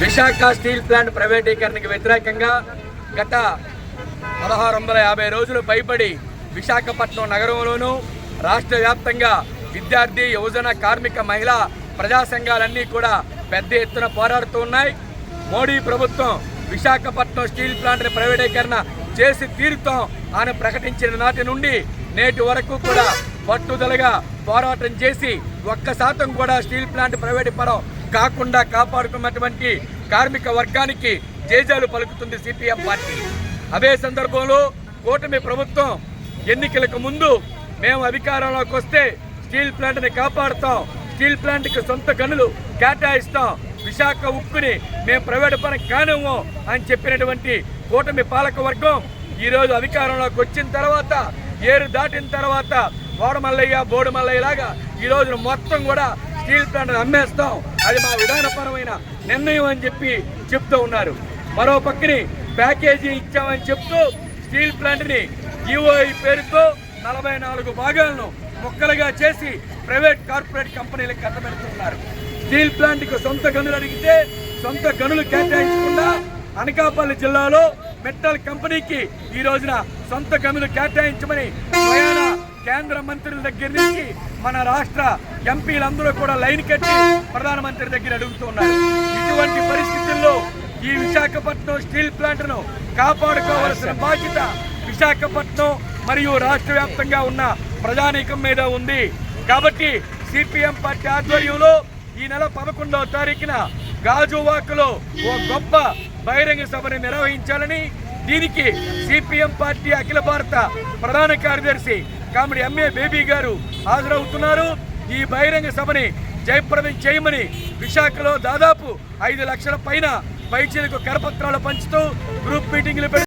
Visakha steel plant ప్రైవేటీకరణకు వ్యతిరేకంగా గత పదహారు వందల యాభై రోజులు భయపడి విశాఖపట్నం నగరంలోనూ రాష్ట్ర వ్యాప్తంగా విద్యార్థి యువజన కార్మిక మహిళా ప్రజా సంఘాలన్నీ కూడా పెద్ద ఎత్తున పోరాడుతూ ఉన్నాయి. మోడీ ప్రభుత్వం విశాఖపట్నం స్టీల్ ప్లాంట్ని ప్రైవేటీకరణ చేసి తీరుతాం అని ప్రకటించిన నాటి నుండి నేటి వరకు కూడా పట్టుదలగా పోరాటం చేసి ఒక్క శాతం కూడా స్టీల్ ప్లాంట్ ప్రైవేట్ పరం కాకుండా కాపాడుకున్నటువంటి కార్మిక వర్గానికి జేజాలు పలుకుతుంది సిపిఎం పార్టీ. అదే సందర్భంలో కూటమి ప్రభుత్వం ఎన్నికలకు ముందు మేము అధికారంలోకి వస్తే స్టీల్ ప్లాంట్ని కాపాడుతాం. స్టీల్ ప్లాంట్కి సొంత గనులు కేటాయిస్తాం. విశాఖ ఉక్కుని మేము ప్రైవేట్ పని కానివ్వం అని చెప్పినటువంటి కూటమి పాలక వర్గం ఈరోజు అధికారంలోకి వచ్చిన తర్వాత ఏరు దాటిన తర్వాత బోడమల్లయ్య బోడుమల్లయ్యలాగా లాగా ఈ మొత్తం కూడా స్టీల్ ప్లాంట్ అమ్మేస్తాం. అది మా విధానపరమైన నిర్ణయం అని చెప్పి చెప్తూ ఉన్నారు. మరో పక్కని ప్యాకేజీ ఇచ్చామని చెప్తూ స్టీల్ ప్లాంట్ని ఈఓఐ పేరుతో నలభై నాలుగు భాగాలను ముక్కలుగా చేసి ప్రైవేట్ కార్పొరేట్ కంపెనీలకు కట్టబెడుతున్నారు. స్టీల్ ప్లాంట్కి సొంత గనులు అడిగితే సొంత గనులు కేటాయించకుండా అనకాపల్లి జిల్లాలో మెట్టల్ కంపెనీకి ఈ రోజున సొంత గనులు కేటాయించమని ప్రయాణ కేంద్ర మంత్రుల దగ్గర నుంచి మన రాష్ట్ర ఎంపీలందరూ కూడా లైన్ కట్టి ప్రధానమంత్రి దగ్గర అడుగుతున్నారు ఇటువంటి పరిస్థితుల్లో ఈ విశాఖపట్నం స్టీల్ ప్లాంట్ను కాపాడుకోవాల్సిన బాధ్యత విశాఖపట్నం మరియు రాష్ట్ర వ్యాప్తంగా ఉన్న ప్రజానీకం మీద ఉంది. కాబట్టి సిపిఎం పార్టీ ఆధ్వర్యంలో ఈ నెల పదకొండవ తారీఖున గాజువాకలో ఓ గొప్ప బహిరంగ సభను నిర్వహించాలని దీనికి సిపిఎం పార్టీ అఖిల భారత ప్రధాన కార్యదర్శి కామెడీ ఎంఏ బేబీ గారు హాజరవుతున్నారు. ఈ బహిరంగ సభని జయప్రదం చేయమని విశాఖలో దాదాపు ఐదు లక్షల పైన పైచీలకు కరపత్రాలు పంచుతూ గ్రూప్ మీటింగ్లు పెట్టి